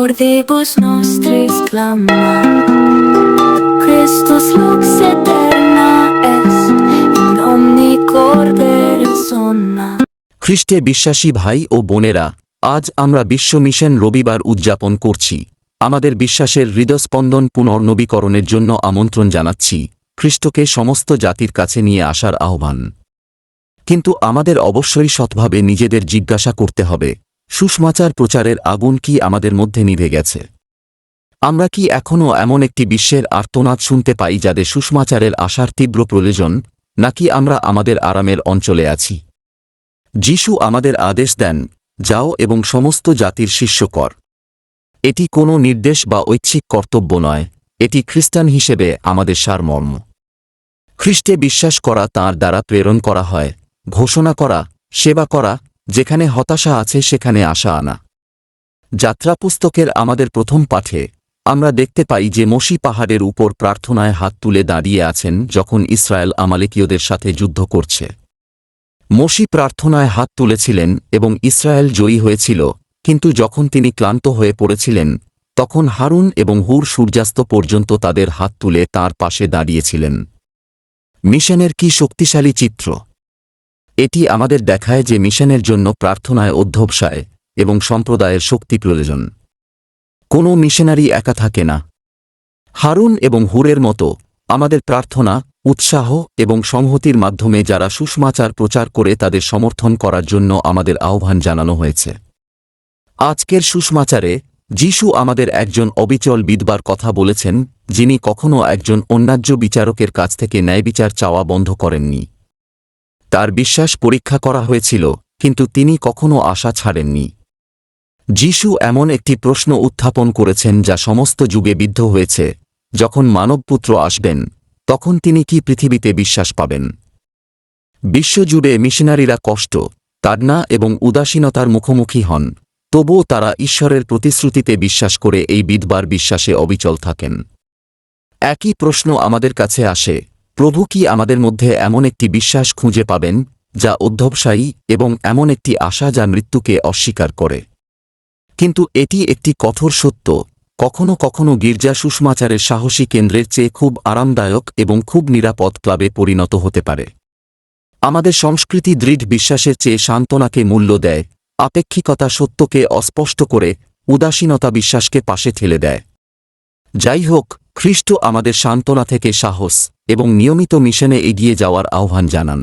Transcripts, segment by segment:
Cordibus nostris clama Christus lux eterna est, In omni cordere sonna. খ্রিস্টে বিশ্বাসী ভাই ও বোনেরা, আজ আমরা বিশ্ব মিশন রবিবার উদযাপন করছি। আমাদের বিশ্বাসের হৃদস্পন্দন পুনর্নবীকরণের জন্য আমন্ত্রণ জানাচ্ছি। খ্রিস্টকে সমস্ত জাতির কাছে নিয়ে আসার আহ্বান। কিন্তু আমাদের অবশ্যই সৎভাবে নিজেদের জিজ্ঞাসা করতে হবে। সুষমাচার প্রচারের আগুন কি আমাদের মধ্যে নিভে গেছে? আমরা কি এখনও এমন একটি বিশ্বের আর্তনাদ শুনতে পাই যাদের সুষমাচারের আশার তীব্র প্রয়োজন, নাকি আমরা আমাদের আরামের অঞ্চলে আছি? যিশু আমাদের আদেশ দেন, যাও এবং সমস্ত জাতির শিষ্য কর এটি কোনো নির্দেশ বা ঐচ্ছিক কর্তব্য নয়, এটি খ্রিস্টান হিসেবে আমাদের সারমর্ম। খ্রিস্টে বিশ্বাস করা তাঁর দ্বারা প্রেরণ করা হয়, ঘোষণা করা, সেবা করা যেখানে হতাশা আছে সেখানে আশা আনা। যাত্রা পুস্তকের আমাদের প্রথম পাঠে আমরা দেখতে পাই যে মসি পাহাড়ের উপর প্রার্থনায় হাত তুলে দাঁড়িয়ে আছেন যখন ইসরায়েল আমালেকীয়দের সাথে যুদ্ধ করছে। মসি প্রার্থনায় হাত তুলেছিলেন এবং ইসরায়েল জয়ী হয়েছিল, কিন্তু যখন তিনি ক্লান্ত হয়ে পড়েছিলেন, তখন হারুন এবং হুর সূর্যাস্ত পর্যন্ত তাদের হাত তুলে তার পাশে দাঁড়িয়েছিলেন। মিশনের কি শক্তিশালী চিত্র? এটি আমাদের দেখায় যে মিশনের জন্য প্রার্থনায় অধ্যবসায় এবং সম্প্রদায়ের শক্তি প্রয়োজন। কোনো মিশনারি একা থাকে না। হারুন এবং হুরের মতো আমাদের প্রার্থনা, উৎসাহ এবং সংহতির মাধ্যমে যারা সুষমাচার প্রচার করে তাদের সমর্থন করার জন্য আমাদের আহ্বান জানানো হয়েছে। আজকের সুষমাচারে যিশু আমাদের একজন অবিচল বিদবার কথা বলেছেন, যিনি কখনও একজন অন্যায্য বিচারকের কাছ থেকে ন্যায়বিচার চাওয়া বন্ধ করেননি। তার বিশ্বাস পরীক্ষা করা হয়েছিল, কিন্তু তিনি কখনও আশা ছাড়েননি। যিশু এমন একটি প্রশ্ন উত্থাপন করেছেন যা সমস্ত যুগে বিদ্ধ হয়েছে। যখন মানবপুত্র আসবেন, তখন তিনি কি পৃথিবীতে বিশ্বাস পাবেন? বিশ্বজুড়ে মিশনারিরা কষ্ট, তাডনা এবং উদাসীনতার মুখোমুখি হন, তবুও তারা ঈশ্বরের প্রতিশ্রুতিতে বিশ্বাস করে এই বিধবার বিশ্বাসে অবিচল থাকেন। একই প্রশ্ন আমাদের কাছে আসে প্রভু কি আমাদের মধ্যে এমন একটি বিশ্বাস খুঁজে পাবেন, যা অধ্যবসায়ী এবং এমন একটি আশা যা মৃত্যুকে অস্বীকার করে? কিন্তু এটি একটি কঠোর সত্য, কখনো কখনো গির্জা সুষমাচারের সাহসী কেন্দ্রের চেয়ে খুব আরামদায়ক এবং খুব নিরাপদ ক্লাবে পরিণত হতে পারে। আমাদের সংস্কৃতি দৃঢ় বিশ্বাসের চেয়ে সান্ত্বনাকে মূল্য দেয়, আপেক্ষিকতা সত্যকে অস্পষ্ট করে, উদাসীনতা বিশ্বাসকে পাশে ঠেলে দেয়। যাই হোক খ্রিস্ট আমাদের সান্ত্বনা থেকে সাহস এবং নিয়মিত মিশনে এগিয়ে যাওয়ার আহ্বান জানান।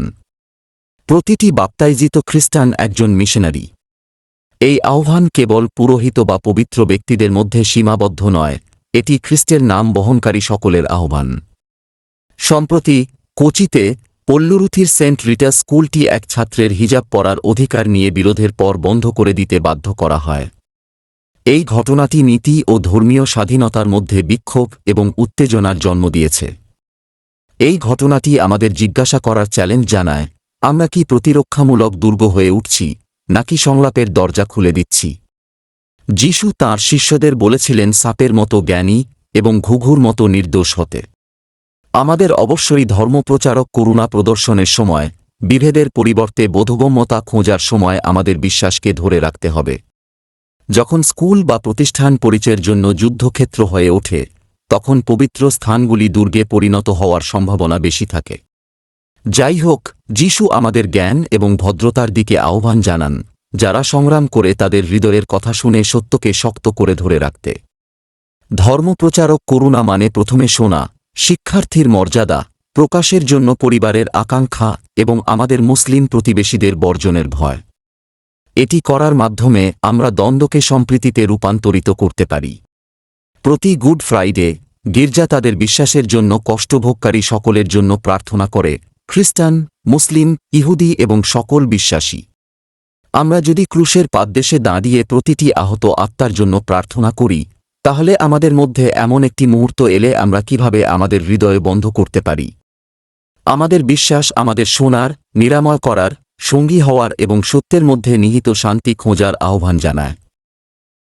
প্রতিটি বাপ্তাইজিত খ্রিস্টান একজন মিশনারি। এই আহ্বান কেবল পুরোহিত বা পবিত্র ব্যক্তিদের মধ্যে সীমাবদ্ধ নয়, এটি খ্রিস্টের নাম বহনকারী সকলের আহ্বান। সম্প্রতি কোচিতে পল্লুরুথির সেন্ট রিটা স্কুলটি এক ছাত্রের হিজাব পরার অধিকার নিয়ে বিরোধের পর বন্ধ করে দিতে বাধ্য করা হয়। এই ঘটনাটি নীতি ও ধর্মীয় স্বাধীনতার মধ্যে বিক্ষোভ এবং উত্তেজনার জন্ম দিয়েছে। এই ঘটনাটি আমাদের জিজ্ঞাসা করার চ্যালেঞ্জ জানায়, আমরা কি প্রতিরক্ষামূলক দুর্গ হয়ে উঠছি, নাকি সংলাপের দরজা খুলে দিচ্ছি? যিশু তাঁর শিষ্যদের বলেছিলেন, সাপের মতো জ্ঞানী এবং ঘুঘুর মতো নির্দোষ হতে। আমাদের অবশ্যই ধর্মপ্রচারক করুণা প্রদর্শনের সময়, বিভেদের পরিবর্তে বোধগম্যতা খোঁজার সময় আমাদের বিশ্বাসকে ধরে রাখতে হবে। যখন স্কুল বা প্রতিষ্ঠান পরিচয়ের জন্য যুদ্ধক্ষেত্র হয়ে ওঠে, তখন পবিত্র স্থানগুলি দুর্গে পরিণত হওয়ার সম্ভাবনা বেশি থাকে। যাই হোক যিশু আমাদের জ্ঞান এবং ভদ্রতার দিকে আহ্বান জানান, যারা সংগ্রাম করে তাদের হৃদয়ের কথা শুনে সত্যকে শক্ত করে ধরে রাখতে। ধর্মপ্রচারক করুণা মানে প্রথমে শোনা, শিক্ষার্থীর মর্যাদা, প্রকাশের জন্য পরিবারের আকাঙ্ক্ষা এবং আমাদের মুসলিম প্রতিবেশীদের বর্জনের ভয়। এটি করার মাধ্যমে আমরা দ্বন্দ্বকে সম্প্রীতিতে রূপান্তরিত করতে পারি। প্রতি গুড ফ্রাইডে, গির্জা তাদের বিশ্বাসের জন্য কষ্টভোগকারী সকলের জন্য প্রার্থনা করে, খ্রিস্টান, মুসলিম, ইহুদি এবং সকল বিশ্বাসী। আমরা যদি ক্রুশের পাদদেশে দাঁড়িয়ে প্রতিটি আহত আত্মার জন্য প্রার্থনা করি, তাহলে আমাদের মধ্যে এমন একটি মুহূর্ত এলে আমরা কীভাবে আমাদের হৃদয় বন্ধ করতে পারি? আমাদের বিশ্বাস আমাদের শোনার, নিরাময় করার সঙ্গী হওয়ার এবং সত্যের মধ্যে নিহিত শান্তি খোঁজার আহ্বান জানায়।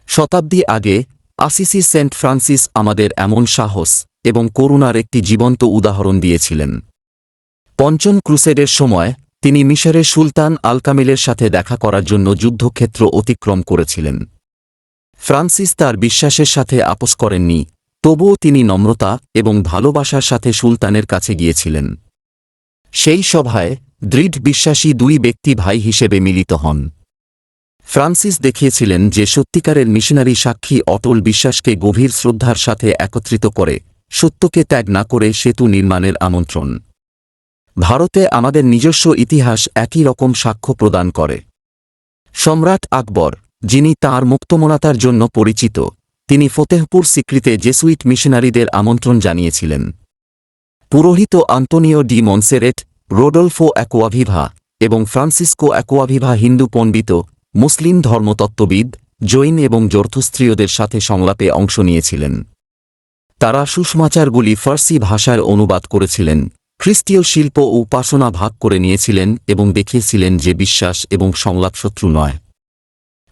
শতাব্দী আগে আসিসি সেন্ট ফ্রান্সিস আমাদের এমন সাহস এবং করুণার একটি জীবন্ত উদাহরণ দিয়েছিলেন। পঞ্চম ক্রুসেডের সময়, তিনি মিশরের সুলতান আলকামিলের সাথে দেখা করার জন্য যুদ্ধক্ষেত্র অতিক্রম করেছিলেন। ফ্রান্সিস তার বিশ্বাসের সাথে আপোষ করেননি, তবুও তিনি নম্রতা এবং ভালোবাসার সাথে সুলতানের কাছে গিয়েছিলেন। সেই সভায় দৃঢ় বিশ্বাসী দুই ব্যক্তি ভাই হিসেবে মিলিত হন। ফ্রান্সিস দেখিয়েছিলেন যে সত্যিকারের মিশনারি সাক্ষী অটল বিশ্বাসকে গভীর শ্রদ্ধার সাথে একত্রিত করে, সত্যকে ত্যাগ না করে সেতু নির্মাণের আমন্ত্রণ। ভারতে আমাদের নিজস্ব ইতিহাস একই রকম সাক্ষ্য প্রদান করে। সম্রাট আকবর, যিনি তাঁর মুক্তমনাতার জন্য পরিচিত, তিনি ফতেহপুর সিক্রিতে জেসুইট মিশনারিদের আমন্ত্রণ জানিয়েছিলেন। পুরোহিত Antonio de Monserrate Rodolfo Acquaviva এবং ফ্রান্সিসকো অ্যাকোয়াভিভা হিন্দু পণ্ডিত, মুসলিম ধর্মতত্ত্ববিদ, জৈন এবং জর্থস্ত্রীয়দের সাথে সংলাপে অংশ নিয়েছিলেন। তারা সুষমাচারগুলি ফার্সি ভাষার অনুবাদ করেছিলেন, খ্রিস্টীয় শিল্প ও উপাসনা ভাগ করে নিয়েছিলেন এবং দেখিয়েছিলেন যে বিশ্বাস এবং সংলাপ শত্রু নয়।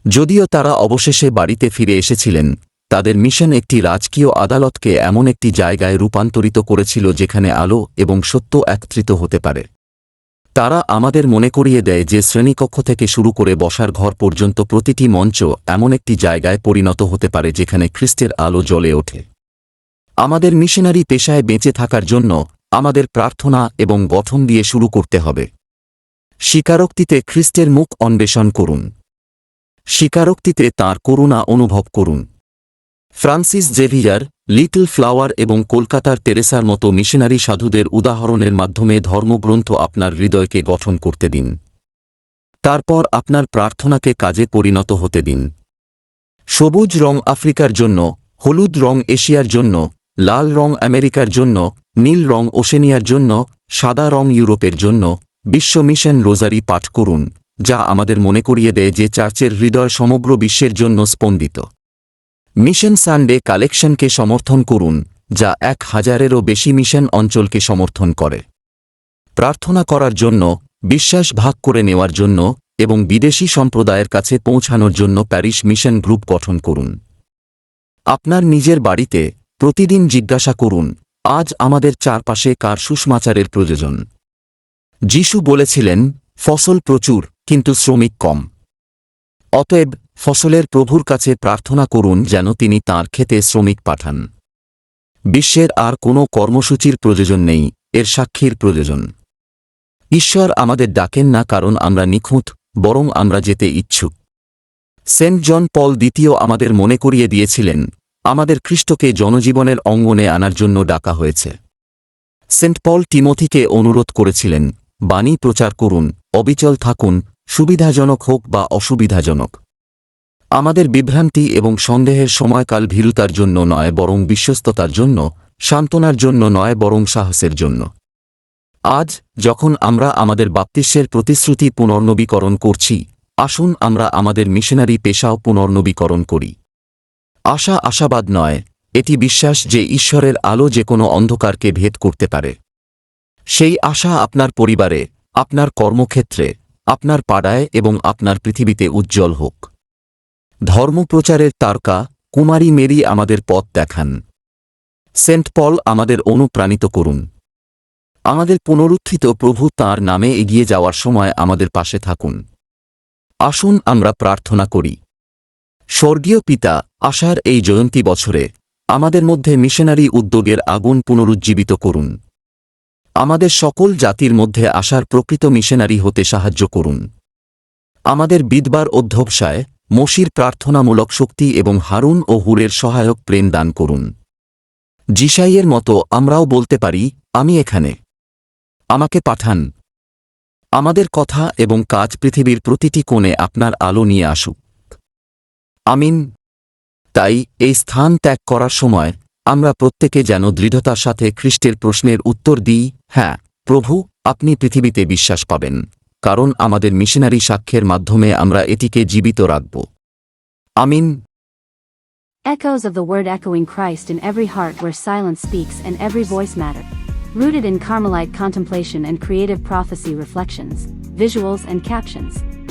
যদিও তারা অবশেষে বাড়িতে ফিরে এসেছিলেন তাদের মিশন একটি রাজকীয় আদালতকে এমন একটি জায়গায় রূপান্তরিত করেছিল যেখানে আলো এবং সত্য একত্রিত হতে পারে। তারা আমাদের মনে করিয়ে দেয় যে শ্রেণীকক্ষ থেকে শুরু করে বসার ঘর পর্যন্ত প্রতিটি মঞ্চ এমন একটি জায়গায় পরিণত হতে পারে যেখানে খ্রিস্টের আলো জ্বলে ওঠে। আমাদের মিশনারি পেশায় বেঁচে থাকার জন্য আমাদের প্রার্থনা এবং গঠন দিয়ে শুরু করতে হবে। স্বীকারোক্তিতে খ্রিস্টের মুখ অন্বেষণ করুন। স্বীকারোক্তিতে তাঁর করুণা অনুভব করুন। ফ্রান্সিস জেভিয়ার, লিটল ফ্লাওয়ার এবং কলকাতার তেরেসার মতো মিশনারি সাধুদের উদাহরণের মাধ্যমে ধর্মগ্রন্থ আপনার হৃদয়কে গঠন করতে দিন। তারপর আপনার প্রার্থনাকে কাজে পরিণত হতে দিন। সবুজ রং আফ্রিকার জন্য, হলুদ রং এশিয়ার জন্য, লাল রং আমেরিকার জন্য, নীল রং ওশেনিয়ার জন্য, সাদা রং ইউরোপের জন্য, বিশ্ব মিশন রোজারি পাঠ করুন, যা আমাদের মনে করিয়ে দেয় যে চার্চের হৃদয় সমগ্র বিশ্বের জন্য স্পন্দিত। মিশন সানডে কালেকশনকে সমর্থন করুন, যা এক হাজারেরও বেশি মিশন অঞ্চলকে সমর্থন করে। প্রার্থনা করার জন্য, বিশ্বাস ভাগ করে নেওয়ার জন্য এবং বিদেশি সম্প্রদায়ের কাছে পৌঁছানোর জন্য প্যারিস মিশন গ্রুপ গঠন করুন। আপনার নিজের বাড়িতে প্রতিদিন জিজ্ঞাসা করুন, আজ আমাদের চারপাশে কার সুষমাচারের প্রয়োজন? যিশু বলেছিলেন, ফসল প্রচুর, কিন্তু শ্রমিক কম। অতএব ফসলের প্রভুর কাছে প্রার্থনা করুন যেন তিনি তাঁর ক্ষেতে শ্রমিক পাঠান। বিশ্বের আর কোনো কর্মসূচির প্রয়োজন নেই, এর সাক্ষীর প্রয়োজন। ঈশ্বর আমাদের ডাকেন না কারণ আমরা নিখুঁত, বরং আমরা যেতে ইচ্ছুক। সেন্ট জন পল দ্বিতীয় আমাদের মনে করিয়ে দিয়েছিলেন, আমাদের খ্রিস্টকে জনজীবনের অঙ্গনে আনার জন্য ডাকা হয়েছে। সেন্ট পল টিমোথিকে অনুরোধ করেছিলেন, বাণী প্রচার করুন, অবিচল থাকুন, সুবিধাজনক হোক বা অসুবিধাজনক। আমাদের বিভ্রান্তি এবং সন্দেহের সময়কাল ভীরুতার জন্য নয় বরং বিশ্বস্ততার জন্য, সান্ত্বনার জন্য নয় বরং সাহসের জন্য। আজ, যখন আমরা আমাদের বাপ্তিস্যের প্রতিশ্রুতি পুনর্নবীকরণ করছি, আসুন আমরা আমাদের মিশনারি পেশাও পুনর্নবীকরণ করি। আশা আশাবাদ নয়, এটি বিশ্বাস যে ঈশ্বরের আলো যে কোনো অন্ধকারকে ভেদ করতে পারে। সেই আশা আপনার পরিবারে, আপনার কর্মক্ষেত্রে, আপনার পাড়ায় এবং আপনার পৃথিবীতে উজ্জ্বল হোক। ধর্মপ্রচারের তারকা কুমারী মেরি আমাদের পথ দেখান। সেন্ট পল আমাদের অনুপ্রাণিত করুন। আমাদের পুনরুত্থিত প্রভু তার নামে এগিয়ে যাওয়ার সময় আমাদের পাশে থাকুন। আসুন আমরা প্রার্থনা করি। স্বর্গীয় পিতা আশার এই জয়ন্তী বছরে আমাদের মধ্যে মিশনারি উদ্যোগের আগুন পুনরুজ্জীবিত করুন। আমাদের সকল জাতির মধ্যে আসার প্রকৃত মিশনারি হতে সাহায্য করুন। আমাদের বিদবার অধ্যবসায় মসির প্রার্থনামূলক শক্তি এবং হারুন ও হুরের সহায়ক প্রেম দান করুন। জিসাইয়ের মতো আমরাও বলতে পারি, আমি এখানে। আমাকে পাঠান। আমাদের কথা এবং কাজ পৃথিবীর প্রতিটি কোণে আপনার আলো নিয়ে আসুক। আমিন। তাই এই স্থান ত্যাগ করার সময় আমরা প্রত্যেকে যেন দৃঢ়তার সাথে খ্রিস্টের প্রশ্নের উত্তর দিই হ্যাঁ প্রভু, আপনি পৃথিবীতে বিশ্বাস পাবেন। কারণ আমাদের মিশনারি সাক্ষ্যের মাধ্যমে আমরা এটিকে জীবিত রাখব আমিন Echoes of the word echoing Christ in every heart where silence speaks and every voice matter. Rooted in Carmelite contemplation and creative prophecy reflections, visuals and captions.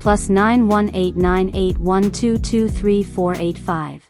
plus 918981223485.